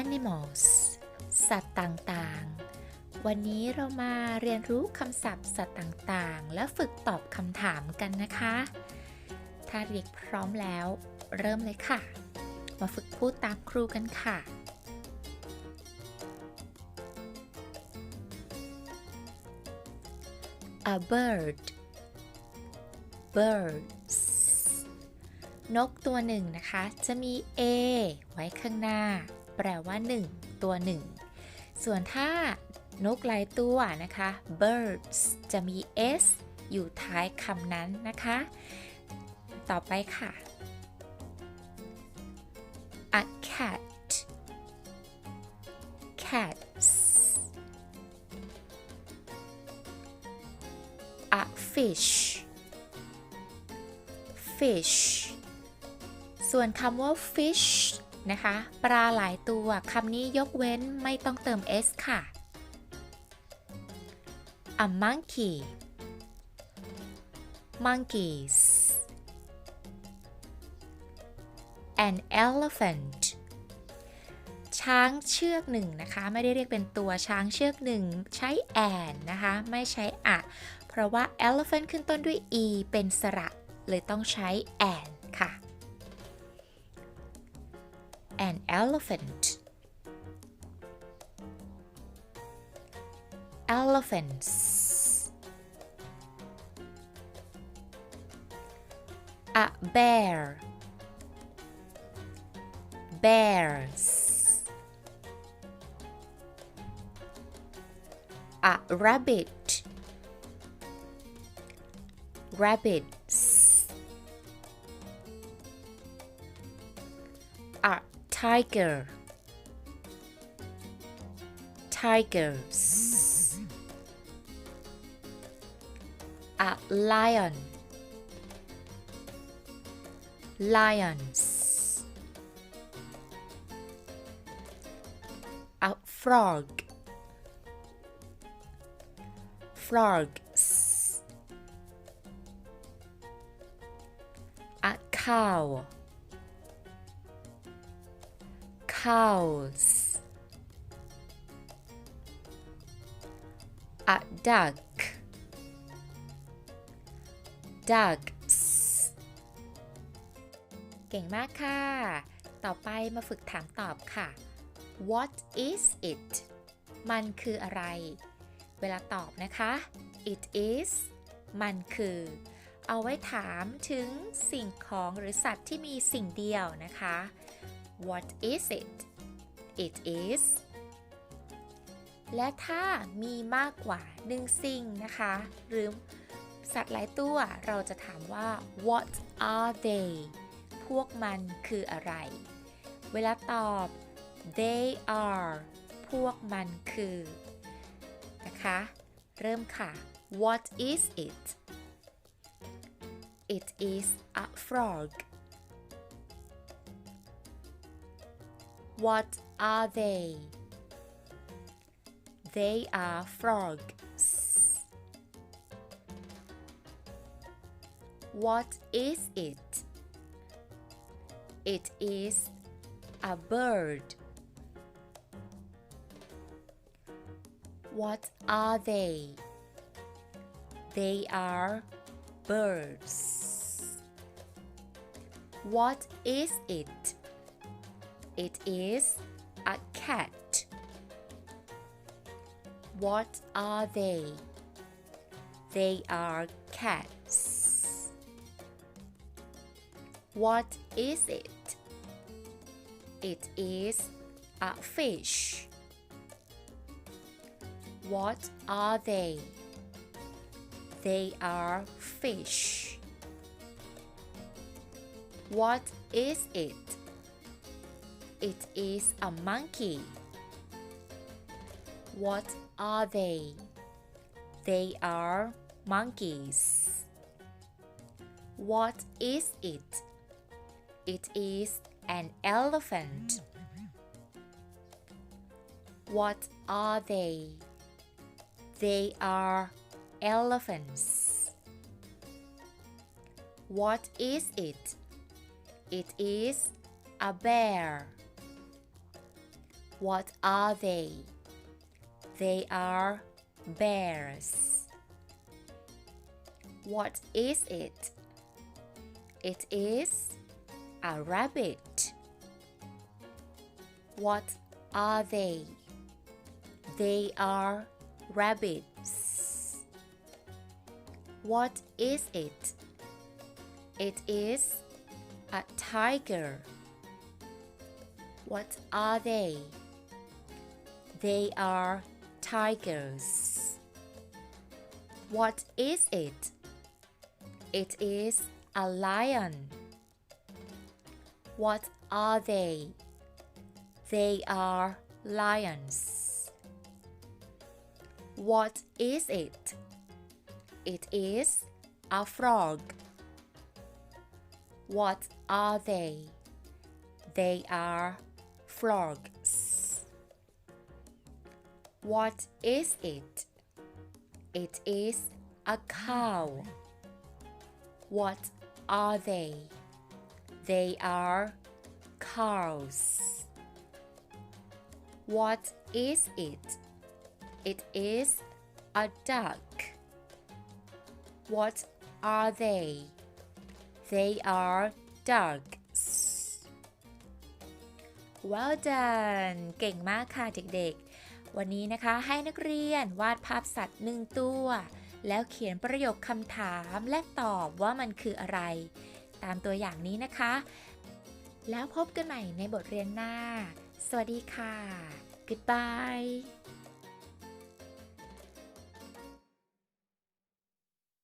animals สัตว์ต่างๆ วันนี้เรามาเรียนรู้คำศัพท์สัตว์ต่างๆ และฝึกตอบคำถามกันนะคะ ถ้าเรียกพร้อมแล้ว เริ่มเลยค่ะ มาฝึกพูดตามครูกันค่ะ a bird birds นกตัวหนึ่งนะคะ จะมี a ไว้ข้างหน้า แปลว่า 1 ตัวหนึ่งส่วนถ้านกหลายตัวนะคะ birds จะมี s อยู่ท้ายคำนั้นนะคะ ต่อไปค่ะ a cat cats a fish fish ส่วนคำว่า fish นะคะ ปลาหลายตัวคำนี้ยกเว้นไม่ต้องเติม s ค่ะ a monkey monkeys an elephant ช้างเชือกหนึ่งนะคะ ไม่ได้เรียกเป็นตัวช้างเชือกหนึ่งใช้ an นะคะ ไม่ใช้อะเพราะว่า elephant ขึ้นต้นด้วย e เป็นสระ เลยต้องใช้ an ค่ะ an elephant. Elephants. A bear. Bears. A rabbit. Rabbits. A tiger. Tigers a lion. Lions. A frog. Frogs. A cow cows a duck ducks เก่งมากค่ะ ต่อไปมาฝึกถามตอบค่ะ What is it มันคืออะไร เวลาตอบนะคะ it is มันคือ เอาไว้ถามถึงสิ่งของหรือสัตว์ที่มีสิ่งเดียวนะคะ What is it it is และถ้ามีมากกว่าหนึ่งสิ่งนะคะ หรือสัตว์หลายตัวเราจะถามว่า what are they พวกมันคืออะไร เวลาตอบ they are พวกมันคือ นะคะ เริ่มค่ะ what is it it is a frog what are they? They are frogs. What is it? It is a bird. What are they? They are birds. What is it it is a cat. What are they? They are cats. What is it? It is a fish. What are they? They are fish. What is it it is a monkey. What are they? They are monkeys. What is it? It is an elephant. What are they? They are elephants. What is it? It is a bear What are they? They are bears. What is it? It is a rabbit. What are they? They are rabbits. What is it? It is a tiger. What are they? They are tigers. What is it? It is a lion. What are they? They are lions. What is it? It is a frog. What are they? They are frogs. What is it? It is a cow. What are they? They are cows. What is it? It is a duck. What are they? They are ducks. Well done เก่งมากค่ะเด็กๆ วันนี้นะคะให้นักเรียนวาดภาพสัตว์หนึ่งตัว แล้วเขียนประโยคคำถามและตอบว่ามันคืออะไร ตามตัวอย่างนี้นะคะ แล้วพบกันใหม่ในบทเรียนหน้า สวัสดีค่ะ goodbye